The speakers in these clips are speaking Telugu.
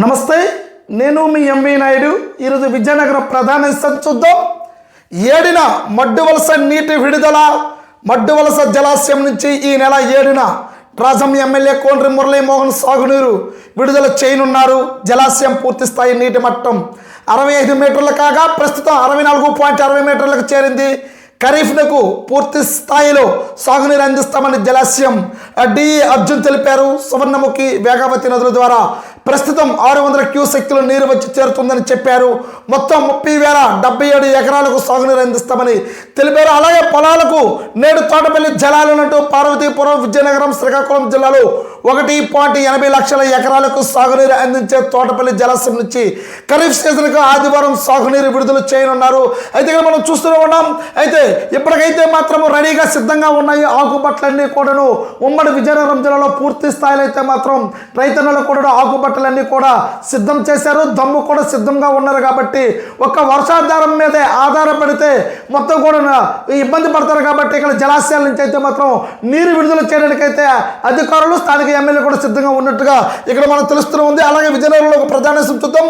నమస్తే నేను మీ ఎంవి నాయుడు. ఈరోజు విజయనగరం ప్రధాన చూద్దాం. ఏడిన మడ్డు వలస నీటి విడుదల మడ్డు వలస జలాశయం నుంచి ఈ నెల ఏడున రాజం ఎమ్మెల్యే కోండ్రి మురళీమోహన్ సాగునీరు విడుదల చేయనున్నారు. జలాశయం పూర్తి స్థాయి నీటి మట్టం అరవై ఐదు మీటర్లు కాగా ప్రస్తుతం అరవై నాలుగు పాయింట్ అరవై మీటర్లకు చేరింది. ఖరీఫ్నకు పూర్తి స్థాయిలో సాగునీరు అందిస్తామని జలాశయం డిఈ అర్జున్ తెలిపారు. సువర్ణముఖి వేగావతి నదుల ద్వారా ప్రస్తుతం ఆరు వందల క్యూసెక్లు నీరు వచ్చి చేరుతుందని చెప్పారు. మొత్తం ముప్పై వేల డెబ్బై ఏడు ఎకరాలకు సాగునీరు అందిస్తామని తెలిపారు. అలాగే పొలాలకు నేడు తోటపల్లి జలాలున్నట్టు పార్వతీపురం విజయనగరం శ్రీకాకుళం జిల్లాలో ఒకటి పాయింట్ ఎనభై లక్షల ఎకరాలకు సాగునీరు అందించే తోటపల్లి జలాశయం నుంచి ఖరీఫ్ సీజన్కు ఆదివారం సాగునీరు విడుదల చేయనున్నారు. అయితే మనం చూస్తూనే ఉన్నాం. అయితే ఇప్పటికైతే మాత్రం రెడీగా సిద్ధంగా ఉన్నాయి ఆకుపట్లన్నీ కూడాను. ఉమ్మడి విజయనగరం జిల్లాలో పూర్తి స్థాయిలో అయితే మాత్రం రైతన్నలు కూడా ఆకుపట్టలన్నీ కూడా సిద్ధం చేశారు. దమ్ము కూడా సిద్ధంగా ఉన్నారు కాబట్టి ఒక్క వర్షాధారం మీదే ఆధారపడితే మొత్తం కూడా ఇబ్బంది పడతారు కాబట్టి ఇక్కడ జలాశయాల నుంచి అయితే మాత్రం నీరు విడుదల చేయడానికైతే అధికారులు స్థానిక ఎమ్మెల్యే కూడా సిద్ధంగా ఉన్నట్టుగా ఇక్కడ మనకు తెలుస్తూనే ఉంది. అలాగే విజయనగరంలో ఒక ప్రధాన చూద్దాం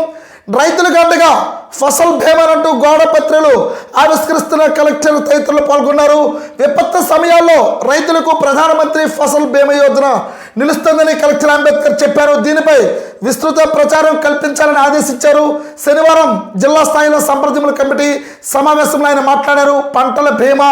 రైతులకు అండగా ఫసల్ భీమా అంటూ గోడ పత్రికలు ఆవిష్కరిస్తున్న కలెక్టర్ తదితరులు పాల్గొన్నారు. విపత్తు సమయాల్లో రైతులకు ప్రధానమంత్రి ఫసల్ బీమా యోజన నిలుస్తుందని కలెక్టర్ అంబేద్కర్ చెప్పారు. దీనిపై విస్తృత ప్రచారం కల్పించాలని ఆదేశించారు. శనివారం జిల్లా స్థాయిలో సంప్రదింపుల కమిటీ సమావేశంలో ఆయన మాట్లాడారు. పంటల బీమా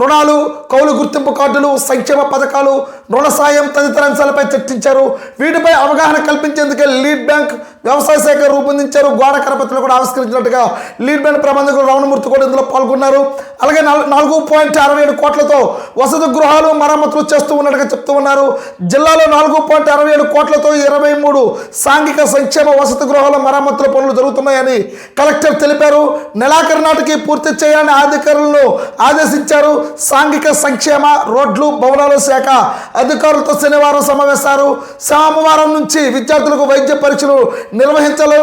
రుణాలు కౌలు గుర్తింపు కార్డులు సంక్షేమ పథకాలు రుణ సాయం తదితర అంశాలపై చర్చించారు. వీటిపై అవగాహన కల్పించేందుకే లీడ్ బ్యాంక్ వ్యవసాయ శాఖ రూపొందించారు. గోడ కరపతిలో కూడా ఆవిష్కరించినట్టుగా లీడ్ బ్యాంక్ ప్రబంధకులు రమణమూర్తి కూడా ఇందులో పాల్గొన్నారు. అలాగే నాలుగు నాలుగు పాయింట్ అరవై ఏడు కోట్లతో వసతి గృహాలు మరమ్మతులు చేస్తూ ఉన్నట్టుగా చెప్తూ ఉన్నారు. జిల్లాలో నాలుగు పాయింట్ అరవై ఏడు కోట్లతో ఇరవై మూడు సాంఘిక సంక్షేమ వసతి గృహాల మరమ్మతుల పనులు జరుగుతున్నాయని కలెక్టర్ తెలిపారు. నెలాఖరు నాటికి పూర్తి చేయాలని అధికారులను ఆదేశించారు. సాంఘిక సంక్షేమ రోడ్లు భవనాల శాఖ అధికారులతో శనివారం సమావేశారు సోమవారం నుంచి విద్యార్థులకు వైద్య పరీక్షలు నిర్వహించాలి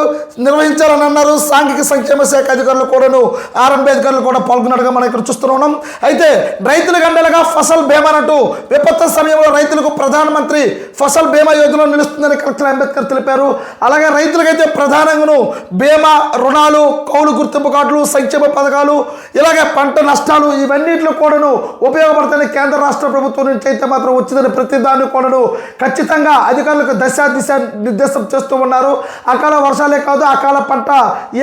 నిర్వహించాలని అన్నారు. సాంఘిక సంక్షేమ శాఖ అధికారులు కూడాను ఆర్ఎంపీ అధికారులు కూడా పాల్గొన్నట్టుగా మనం ఇక్కడ చూస్తున్నాం అయితే రైతుల అండలుగా ఫసల్ బీమా అంటూ విపత్తు సమయంలో రైతులకు ప్రధానమంత్రి ఫసల్ బీమా యోజన నిలుస్తుందని కలెక్టర్ అంబేద్కర్ తెలిపారు. అలాగే రైతులకైతే ప్రధానంగాను బీమా రుణాలు కౌలు గుర్తింపు కార్డులు సంక్షేమ పథకాలు ఇలాగే పంట నష్టాలు ఇవన్నిటిలో కూడాను ఉపయోగపడతాయని కేంద్ర రాష్ట్ర ప్రభుత్వం నుంచి అయితే మాత్రం వచ్చిన ప్రతి ప్రతిదాన్ని కూడాను ఖచ్చితంగా అధికారులకు దశ దిశ నిర్దేశం చేస్తూ ఉన్నారు. అకాల వర్షాలే కాదు అకాల పంట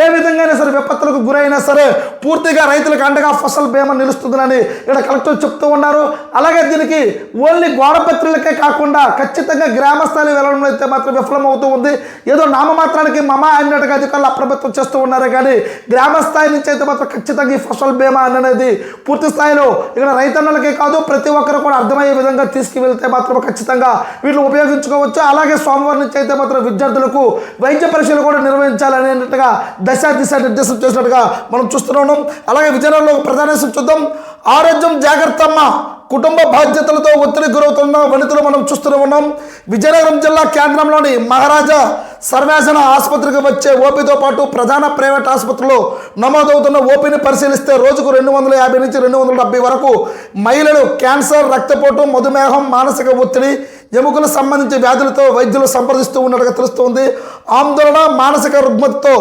ఏ విధంగానే సరే విపత్తులకు గురైనా సరే పూర్తిగా రైతులకు అండగా ఫసల్ బీమా నిలుస్తుందని ఇక్కడ కలెక్టర్ చెప్తూ ఉన్నారు. అలాగే దీనికి ఓన్లీ గోడపత్రులకే కాకుండా ఖచ్చితంగా గ్రామ స్థాయి వెళ్ళడం అయితే మాత్రం విఫలమవుతూ ఉంది. ఏదో నామమాత్రానికి మమ అన్నట్టుగా అధికారులు అప్రమత్తం చేస్తూ ఉన్నారు. కానీ గ్రామ స్థాయి నుంచి అయితే మాత్రం ఖచ్చితంగా ఈ ఫసల్ బీమా అనేది పూర్తి స్థాయిలో ఇక్కడ రైతన్నలకే కాదు ప్రతి ఒక్కరు కూడా అర్థమయ్యే విధంగా వెళ్తే మాత్రం ఖచ్చితంగా వీటిని ఉపయోగించుకోవచ్చు. అలాగే సోమవారం నుంచి అయితే మాత్రం విద్యార్థులకు వైద్య పరీక్షలు కూడా నిర్వహించాలనేట్టుగా దశ దిశ నిర్దేశం చేసినట్టుగా మనం చూస్తున్నాం అలాగే విజయనగరంలో ప్రధాన చూద్దాం. ఆరోగ్యం జాగ్రత్తమ్మ కుటుంబ బాధ్యతలతో ఒత్తిడి గురవుతున్న వనితలు మనం చూస్తూనే ఉన్నాం. విజయనగరం జిల్లా కేంద్రంలోని మహారాజా సర్వేజన ఆసుపత్రికి వచ్చే ఓపీతో పాటు ప్రధాన ప్రైవేట్ ఆసుపత్రిలో నమోదవుతున్న ఓపీని పరిశీలిస్తే రోజుకు రెండు వందల యాభై నుంచి రెండు వందల డెబ్బై వరకు మహిళలు క్యాన్సర్ రక్తపోటు మధుమేహం మానసిక ఒత్తిడి ఎముకలకు సంబంధించి వ్యాధులతో వైద్యులు సంప్రదిస్తూ ఉన్నట్టుగా తెలుస్తోంది. ఆందోళన మానసిక రుగ్మతతో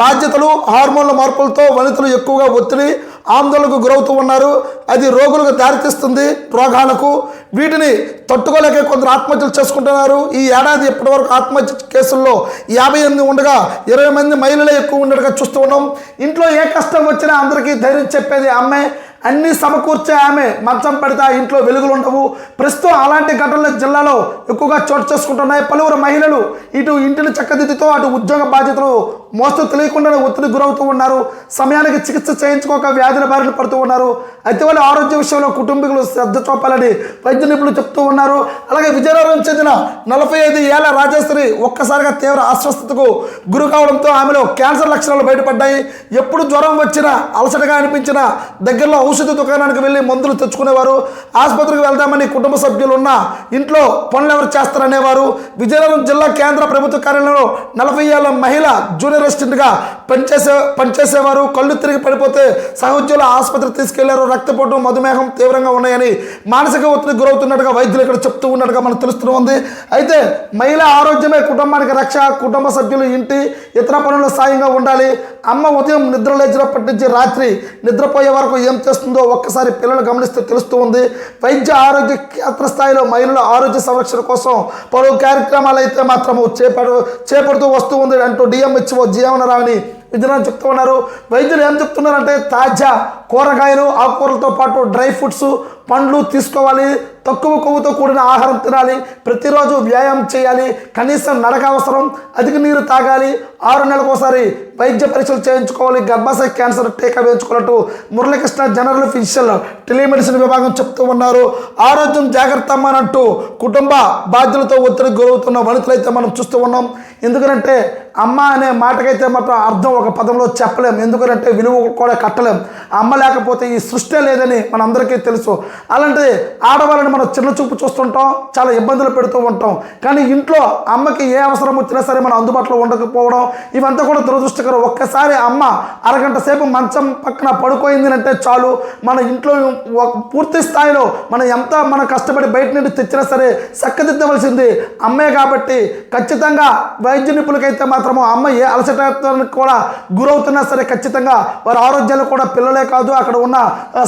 బాధ్యతలు హార్మోన్ల మార్పులతో వనితలు ఎక్కువగా ఒత్తిడి ఆందోళనకు గురవుతూ ఉన్నారు. అది రోగులకు దారితీస్తుంది రోగాలకు. వీటిని తట్టుకోలేక కొందరు ఆత్మహత్యలు చేసుకుంటున్నారు. ఈ ఏడాది ఇప్పటివరకు ఆత్మహత్య కేసుల్లో యాభై ఎనిమిది ఉండగా ఇరవై మంది మహిళలే ఎక్కువ ఉండగా చూస్తూ ఉన్నాం. ఇంట్లో ఏ కష్టం వచ్చినా అందరికీ ధైర్యం చెప్పేది అమ్మే. అన్ని సమకూర్చే ఆమె మంచం పడితే ఆ ఇంట్లో వెలుగులు ఉండవు ప్రస్తుతం అలాంటి ఘటనలు జిల్లాలో ఎక్కువగా చోటు చేసుకుంటున్నాయి. పలువురు మహిళలు ఇటు ఇంటిని చక్కదిద్దుతో అటు ఉద్యోగ బాధ్యతలు మోస్తూ తెలియకుండానే ఒత్తిడి గురవుతూ ఉన్నారు. సమయానికి చికిత్స చేయించుకోక వ్యాధుల బారిన పడుతూ ఉన్నారు. అయితే వాళ్ళ ఆరోగ్య విషయంలో కుటుంబీకులు శ్రద్ధ చూపాలని వైద్య నిపుణులు చెప్తూ ఉన్నారు. అలాగే విజయనగరం చెందిన నలభై ఐదు ఏళ్ళ రాజేశ్వరి ఒక్కసారిగా తీవ్ర అస్వస్థతకు గురి కావడంతో ఆమెలో క్యాన్సర్ లక్షణాలు బయటపడ్డాయి. ఎప్పుడు జ్వరం వచ్చినా అలసటగా అనిపించినా దగ్గరలో ఔషధ దుకాణానికి వెళ్ళి మందులు తెచ్చుకునేవారు. ఆసుపత్రికి వెళ్దామని కుటుంబ సభ్యులు ఉన్న ఇంట్లో పనులు ఎవరు చేస్తారనేవారు. విజయనగరం జిల్లా కేంద్ర ప్రభుత్వ కార్యాలయంలో నలభై ఏళ్ళ మహిళ జూనియర్ అసిస్టెంట్గా పనిచేసే పనిచేసేవారు. కళ్ళు తిరిగి పడిపోతే సహోద్యోగులు ఆసుపత్రికి తీసుకెళ్ళారు. రక్తపోటు మధుమేహం తీవ్రంగా ఉన్నాయని మానసిక ఒత్తిడి గురవుతున్నట్టుగా వైద్యులు ఇక్కడ చెప్తూ ఉన్నట్టుగా మనకు తెలుస్తుంది అయితే మహిళ ఆరోగ్యమే కుటుంబానికి రక్ష కుటుంబ సభ్యులు ఇంటి ఇతర పనుల సాయంగా ఉండాలి. అమ్మ ఉదయం నిద్ర లేచినప్పటి నుంచి రాత్రి నిద్రపోయే వరకు ఏం చేస్తుందో ఒక్కసారి పిల్లలు గమనిస్తే తెలుస్తూ ఉంది. వైద్య ఆరోగ్య క్షేత్ర స్థాయిలో మహిళల ఆరోగ్య సంరక్షణ కోసం పలు కార్యక్రమాలు అయితే మాత్రము చేపడు చేపడుతూ వస్తూ ఉంది. అంటూ డిఎంహెచ్ఓ జీవనరావుని విజయనాథ్ చెప్తూ ఉన్నారు. వైద్యులు ఏం చెప్తున్నారంటే తాజా కూరగాయలు ఆకుకూరలతో పాటు డ్రై ఫ్రూట్స్ పండ్లు తీసుకోవాలి. తక్కువ కొవ్వుతో కూడిన ఆహారం తినాలి. ప్రతిరోజు వ్యాయామం చేయాలి. కనీసం నడక అవసరం. అధిక నీరు తాగాలి. ఆరు నెలలకు ఒకసారి వైద్య పరీక్షలు చేయించుకోవాలి. గర్భాశయ క్యాన్సర్ టీకా వేయించుకున్నట్టు మురళీకృష్ణ జనరల్ ఫిజిషియల్ టెలిమెడిసిన్ విభాగం చెప్తూ ఉన్నారు. ఆరోగ్యం జాగ్రత్త అమ్మనంటూ కుటుంబ బాధ్యులతో ఒత్తిడికి గురవుతున్న వనితలైతే మనం చూస్తూ ఉన్నాం. ఎందుకంటే అమ్మ అనే మాటకైతే మాత్రం అర్థం ఒక పదంలో చెప్పలేం. ఎందుకంటే విలువ కూడా కట్టలేం. అమ్మ లేకపోతే ఈ సృష్టి లేదని మనందరికీ తెలుసు. అలాంటిది ఆడవాళ్ళని మనం చిన్న చూపు చూస్తుంటాం చాలా ఇబ్బందులు పెడుతూ ఉంటాం. కానీ ఇంట్లో అమ్మకి ఏ అవసరం వచ్చినా సరే మనం అందుబాటులో ఉండకపోవడం ఇవంతా కూడా దురదృష్టకరం. ఒక్కసారి అమ్మ అరగంట సేపు మంచం పక్కన పడుకోయింది అంటే చాలు. మన ఇంట్లో పూర్తి స్థాయిలో మనం ఎంత మనం కష్టపడి బయట నుండి తెచ్చినా సరే చక్కదిద్దవలసింది అమ్మే కాబట్టి ఖచ్చితంగా వైద్య నిపుణులకైతే మాత్రము అమ్మ ఏ అలసటానికి కూడా గురవుతున్నా సరే ఖచ్చితంగా వారి ఆరోగ్యాలు కూడా పిల్లలే కాదు. అక్కడ ఉన్న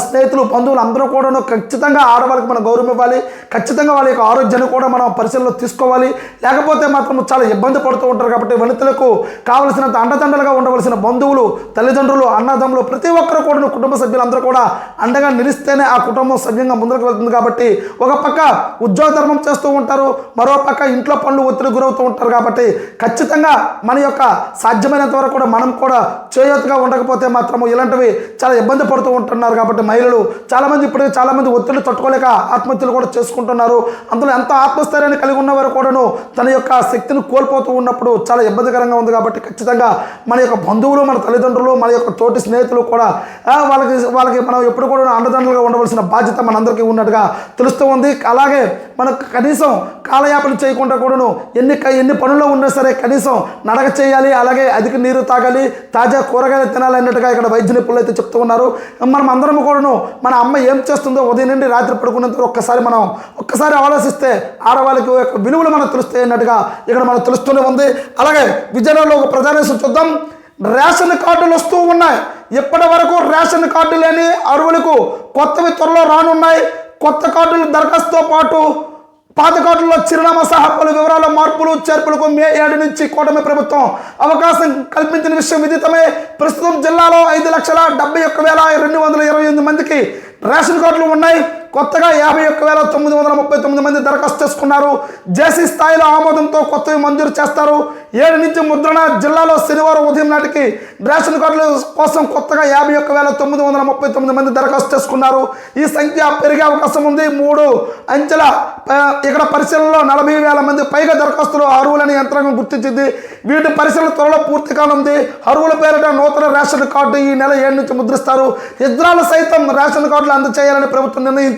స్నేహితులు బంధువులు అందరూ కూడా ఖచ్చితంగా ఆడవాళ్ళకి మనం గౌరవం ఇవ్వాలి. ఖచ్చితంగా వాళ్ళ యొక్క ఆరోగ్యాన్ని కూడా మనం పరిశీలనలో తీసుకోవాలి. లేకపోతే మాత్రం చాలా ఇబ్బంది పడుతూ ఉంటారు కాబట్టి వనితలకు కావలసినంత అండదండలుగా ఉండవలసిన బంధువులు తల్లిదండ్రులు అన్నదమ్ములు ప్రతి ఒక్కరు కూడా కుటుంబ సభ్యులందరూ కూడా అండగా నిలిస్తేనే ఆ కుటుంబం సభ్యంగా ముందుకు వెళ్తుంది కాబట్టి ఒక పక్క ఉద్యోగ ధర్మం చేస్తూ ఉంటారు మరో పక్క ఇంట్లో పనులు ఒత్తిడి గురవుతూ ఉంటారు కాబట్టి ఖచ్చితంగా మన యొక్క సాధ్యమైనంత వరకు కూడా మనం కూడా చేయూతగా ఉండకపోతే మాత్రము ఇలాంటివి చాలా ఇబ్బంది పడుతూ ఉంటున్నారు కాబట్టి మహిళలు చాలామంది ఇప్పటికే చాలామంది ఒత్తిడి తట్టుకోలేక ఆత్మహత్యలు కూడా చేసుకుంటున్నారు. అందులో ఎంత ఆత్మస్థైర్యాన్ని కలిగి ఉన్నవారు కూడాను తన యొక్క శక్తిని కోల్పోతూ ఉన్నప్పుడు చాలా ఇబ్బందికరంగా ఉంది కాబట్టి ఖచ్చితంగా మన యొక్క బంధువులు మన తల్లిదండ్రులు మన యొక్క తోటి స్నేహితులు కూడా వాళ్ళకి వాళ్ళకి మనం ఎప్పుడు కూడా అండదండలుగా ఉండవలసిన బాధ్యత మనందరికీ ఉన్నట్టుగా తెలుస్తూ ఉంది. అలాగే మనకు కనీసం కాలయాపన చేయకుండా కూడాను ఎన్ని క- ఎన్ని పనుల్లో ఉన్నా సరే కనీసం నడక చేయాలి అలాగే అధిక నీరు తాగాలి తాజా కూరగాయలు తినాలి అన్నట్టుగా ఇక్కడ వైద్య నిపుణులు అయితే చెప్తూ ఉన్నారు. మనం అందరం కూడాను మన అమ్మ ఏం చేస్తుందో ఉదయం నుండి రాత్రి పడుకున్నంత ఒక్కసారి మనం ఒక్కసారి ఆలోచిస్తే ఆడవాళ్ళకి యొక్క విలువలు మనకు తెలుస్తాయి అన్నట్టుగా ఇక్కడ మనకు తెలుస్తూనే ఉంది. అలాగే విజయనగరంలో ఒక ప్రజానేశం చూద్దాం. రేషన్ కార్డులు వస్తూ ఉన్నాయి. ఇప్పటి వరకు రేషన్ కార్డు లేని అరువులకు కొత్తవి త్వరలో రానున్నాయి. కొత్త కార్డుల దరఖాస్తుతో పాటు పాత కార్డుల్లో చిరునామా సహా పలు వివరాల మార్పులు చేర్పులకు మే ఏడు నుంచి కూటమి ప్రభుత్వం అవకాశం కల్పించిన విషయం విదితమే ప్రస్తుతం జిల్లాలో ఐదు లక్షల డెబ్బై ఒక్క వేల రెండు వందల ఇరవై ఎనిమిది మందికి రేషన్ కార్డులు ఉన్నాయి. కొత్తగా యాభై ఒక్క వేల తొమ్మిది వందల ముప్పై తొమ్మిది మంది దరఖాస్తు చేసుకున్నారు. జేసీ స్థాయిలో ఆమోదంతో కొత్తవి మంజూరు చేస్తారు. ఏడు నుంచి ముద్రణ జిల్లాలో శనివారం ఉదయం నాటికి రేషన్ కార్డుల కోసం కొత్తగా యాభై ఒక్క వేల తొమ్మిది వందల ముప్పై తొమ్మిది మంది దరఖాస్తు చేసుకున్నారు. ఈ సంఖ్య పెరిగే అవకాశం ఉంది. మూడు అంచెల ఇక్కడ పరిశీలనలో నలభై వేల మంది పైగా దరఖాస్తులు అరువులని యంత్రాంగం గుర్తించింది. వీటి పరిశీలన త్వరలో పూర్తి కానుంది. అరువుల పేరిట నూతన రేషన్ కార్డు ఈ నెల ఏడు నుంచి ముద్రిస్తారు. ఇజ్రాయల్ సైతం రేషన్ కార్డులు అందజేయాలని ప్రభుత్వం నిర్ణయించింది.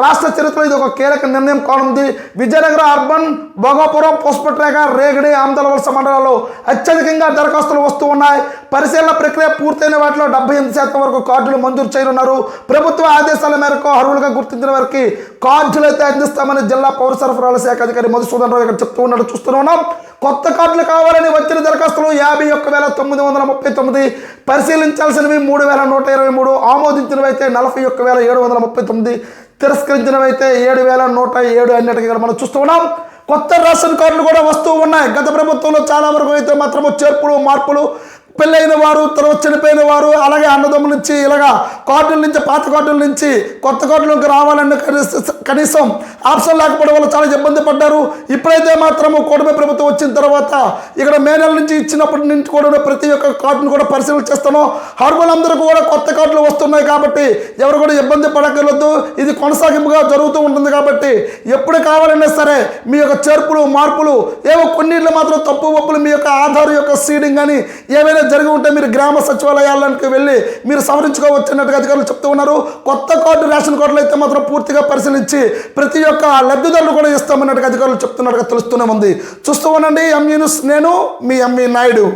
రాష్ట్ర చరిత్రలో ఇది ఒక కీలక నిర్ణయం కానుంది. విజయనగరం అర్బన్ భోగాపురం పుష్పట్రేఖ రేగడి ఆమదల వలస మండలాల్లో అత్యధికంగా దరఖాస్తులు వస్తూ ఉన్నాయి. పరిశీలన ప్రక్రియ పూర్తయిన వాటిలో డెబ్బై ఎనిమిది శాతం వరకు కార్డులు మంజూరు చేయనున్నారు. ప్రభుత్వ ఆదేశాల మేరకు అర్హులుగా గుర్తించిన వారికి కార్డులు అయితే అందిస్తామని జిల్లా పౌర సరఫరాల శాఖ అధికారి మధుసూదన్ రావు ఇక్కడ చెప్తూ ఉన్నాడు. చూస్తూనే ఉన్నాం. కొత్త కార్డులు కావాలని వచ్చిన దరఖాస్తులు యాభై ఒక్క వేల తొమ్మిది వందల ముప్పై తొమ్మిది. పరిశీలించాల్సినవి మూడు వేల నూట ఇరవై మూడు. ఆమోదించినవి అయితే నలభై ఒక్క వేల ఏడు వందల ముప్పై తొమ్మిది. తిరస్కరించడమైతే ఏడు వేల నూట ఏడు అన్నట్టుగా ఇక్కడ మనం చూస్తూ ఉన్నాం. కొత్త రేషన్ కార్డులు కూడా వస్తూ ఉన్నాయి. గత ప్రభుత్వంలో చాలా వరకు అయితే మాత్రము చేర్పులు మార్పులు పెళ్ళైన వారు తర్వాత చనిపోయిన వారు అలాగే అన్నదమ్ముల నుంచి ఇలాగా కార్డుల నుంచి పాత కార్డుల నుంచి కొత్త కార్డులకు రావాలని కనీసం ఆప్షన్ లేకపోవడం వల్ల చాలా ఇబ్బంది పడ్డారు. ఇప్పుడైతే మాత్రము కూటమి ప్రభుత్వం వచ్చిన తర్వాత ఇక్కడ మే నెల నుంచి ఇచ్చినప్పటి నుంచి కూడా ప్రతి ఒక్క కార్డును కూడా పరిశీలన చేస్తాను. హర్బలందరికీ కూడా కొత్త కార్డులు వస్తున్నాయి కాబట్టి ఎవరు కూడా ఇబ్బంది పడగలదు ఇది కొనసాగింపుగా జరుగుతూ ఉంటుంది కాబట్టి ఎప్పుడు కావాలన్నా సరే మీ యొక్క చేర్పులు మార్పులు ఏవో కొన్నిళ్ళు మాత్రం తప్పు ఒప్పులు మీ యొక్క ఆధార్ యొక్క సీడింగ్ కానీ ఏవైనా జరిగి ఉంటే మీరు గ్రామ సచివాలయాలకు వెళ్ళి మీరు సవరించుకోవచ్చు అన్నట్టుగా అధికారులు చెప్తూ ఉన్నారు. కొత్త కార్డు రేషన్ కార్డులు అయితే మాత్రం పూర్తిగా పరిశీలించి ప్రతి ఒక్క లబ్ధిదారులు కూడా ఇస్తామన్నట్టుగా అధికారులు చెప్తున్నట్టుగా తెలుస్తూనే ఉంది. చూస్తూ ఉండండి ఎంఈ న్యూస్ నేను మీ ఎంఈ నాయుడు